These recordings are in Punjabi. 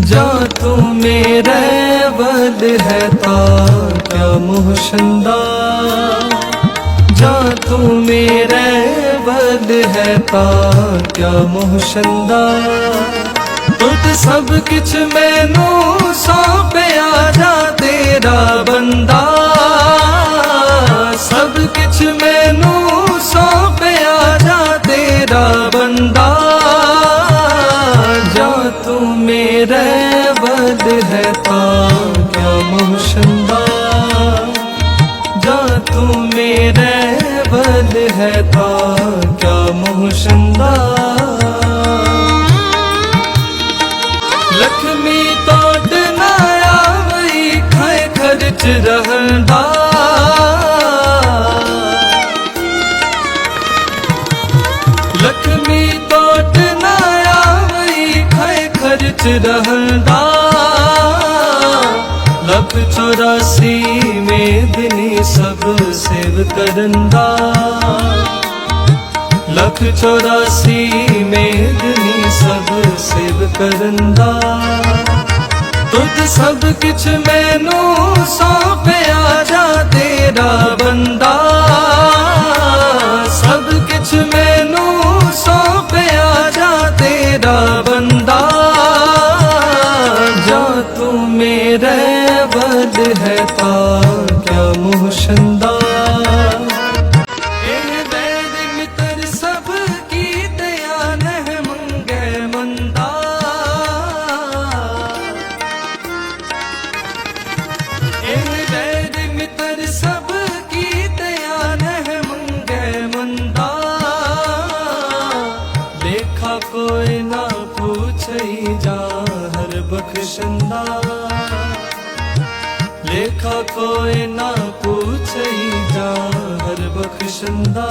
ਜਾ ਤੂੰ ਮੇਰੇ ਬਦ ਹੈ ਤਾਂ ਕਿਆ ਮੋਹਸ਼ੰਦਾ ਜਾ ਤੂੰ ਮੇਰੇ ਬਦ ਹੈ ਤਾਂ ਕਿਆ ਮੋਹਸ਼ੰਦਾ ਤੁਧ ਸਭ ਕਿਛ ਮੈਨੂੰ ਸੌਂਪਿਆ ਜਾ ਤੇਰਾ ਬੰਦਾ ਮੇਰੇ ਬਦ ਹੈ ਤਾਂ ਕਿਆ ਮੋਹਸ਼ੰਦਾ ਜਾ ਤੂੰ ਮੇਰੇ ਬਦ ਹੈ ਤਾਂ ਕਿਆ ਮੋਹਸ਼ੰਦਾ ਲਖਮੀ ਤੋਟ ਨਾ ਆਵਈ ਖਾਏ ਖਾਏ ਖਰਚ ਰਹੰਦਾ। ਲਖ 84 ਮੇਦਨੀ ਸਭ ਸੇਵ ਕਰੰਦਾ। ਲੱਖ 84 ਮੇਦਨੀ ਸਭ ਸੇਵ ਕਰੰਦਾ। ਤੁਧ ਸਭ ਕਿਛ ਮੈਨੂੰ ਸੌਂਪਿਆ ਜਾ ਤੇਰਾ ਬੰਦਾ। ਕਿਆ ਮੋਹਸ਼ੰਦਾ ਇਹ ਵੈਦ ਮਿੱਤਰ ਸਭ ਕੀ ਆ ਨਹਿ ਮੰਗੇ ਮੰਦਾ। ਇਹ ਵੈਦ ਮਿੱਤਰ ਸਭ ਕੀ ਦਇਆ ਨਹਿ ਮੰਗੇ ਮੰਦਾ। ਦੇਖਾ ਕੋਈ ਨਾ ਪੁੱਛਈ ਜਾ ਹਰ ਬਖਸ਼ੰਦਾ। ਲੇਖਾ ਕੋਈ ਨਾ ਪੁੱਛਈ ਜਾ ਹਰ ਬਖਸ਼ੰਦਾ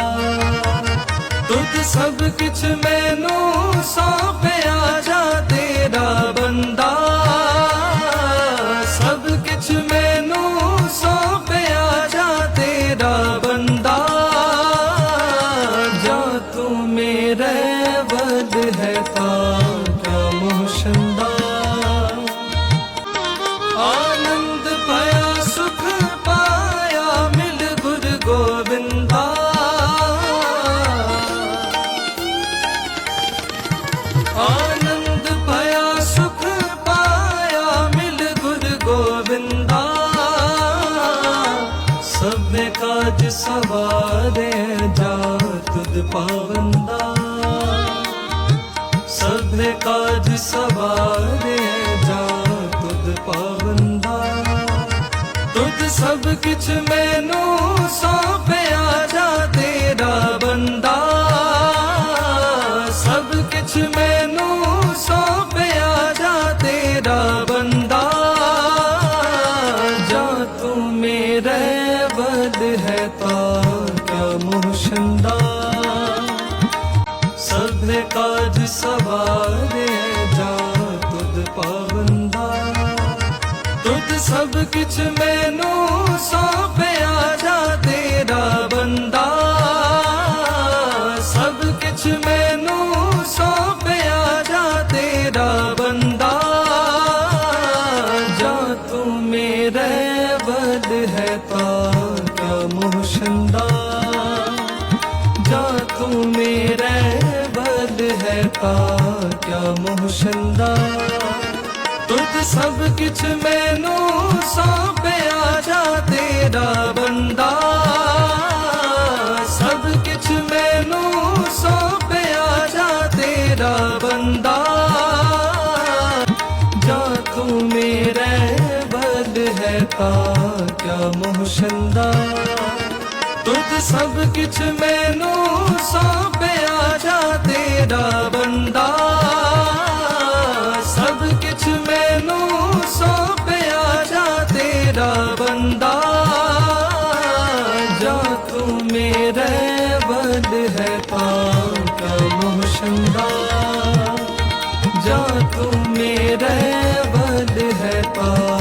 ਤੁਧ ਸਭ ਕਿਛ ਮੈਨੂੰ ਸੌਂਪਿਆ ਆਨੰਦ ਪਾਇਆ ਸੁਖ ਪਾਇਆ, ਮਿਲ ਗੁਰ ਗੋਬਿੰਦਾ ਸਭ ਕਾਜ ਸਵਾਰੇ ਜਾ ਤੁਧ ਪਾਵੰਦਾ। ਸਭ ਕਾਜ ਸਵਾਰੇ ਜਾ ਤੁਧ ਪਾਵੰਦਾ। ਤੁਧ ਸਭ ਕਿਛ ਮੈਨੂੰ ਸੌਂਪਿਆ ਜਾ ਤੇਰਾ ਬੰਦਾ। ਸਭ ਕਿਛ ਮੈਨੂੰ ਬਦ ਹੈ ਤਾਂ ਕਿਆ ਮੋਹਸ਼ੰਦਾ ਸਭੇ ਕਾਜ ਸਵਾਰੇ ਜਾ ਤੁਧ ਪਾਵੰਦਾ ਤੁਧ ਸਭ ਕਿਛ ਮੈਨੂੰ ਸੌਂਪਿਆ ਜਾ ਤੇਰਾ ਬੰਦਾ ਸਭ ਕਿਛ ਮੈਨੂੰ ਸੌਂਪਿਆ ਜਾ ਤੇਰਾ ਬੰਦਾ ਜਾ ਤੂੰ ਮੇਰੇ ਬਦ ਹੈ ਤਾਂ ਕਿਆ ਮੋਹਸ਼ੰਦਾ ਜਾ ਤੂੰ ਮੇਰੇ ਬਦ ਹੈ ਤਾਂ ਕਿਆ ਮੋਹਸ਼ੰਦਾ ਤੁਧ ਸਭ ਕਿਛ ਮੈਨੂੰ ਸੌਂਪਿਆ ਜਾ ਤੇਰਾ ਬੰਦਾ ਬਦ ਹੈ ਤਾਂ ਕਿਆ ਮੋਹਸ਼ੰਦਾ ਤੁਧ ਸਭ ਕਿਛ ਮੈਨੂੰ ਸੌਂਪਿਆ ਜਾ ਤੇਰਾ ਬੰਦਾ। ਸਭ ਕਿਛ ਮੈਨੂੰ ਸੌਂਪਿਆ ਜਾ ਤੇਰਾ ਬੰਦਾ। ਜਾ ਤੂੰ ਮੇਰੇ ਬਦ ਹੈ ਤਾਂ ਕਾ ਮੋਹਸ਼ੰਦਾ ਜਾ ਤੂੰ ਮੇਰੇ ਬਦ ਹੈ ਤਾਂ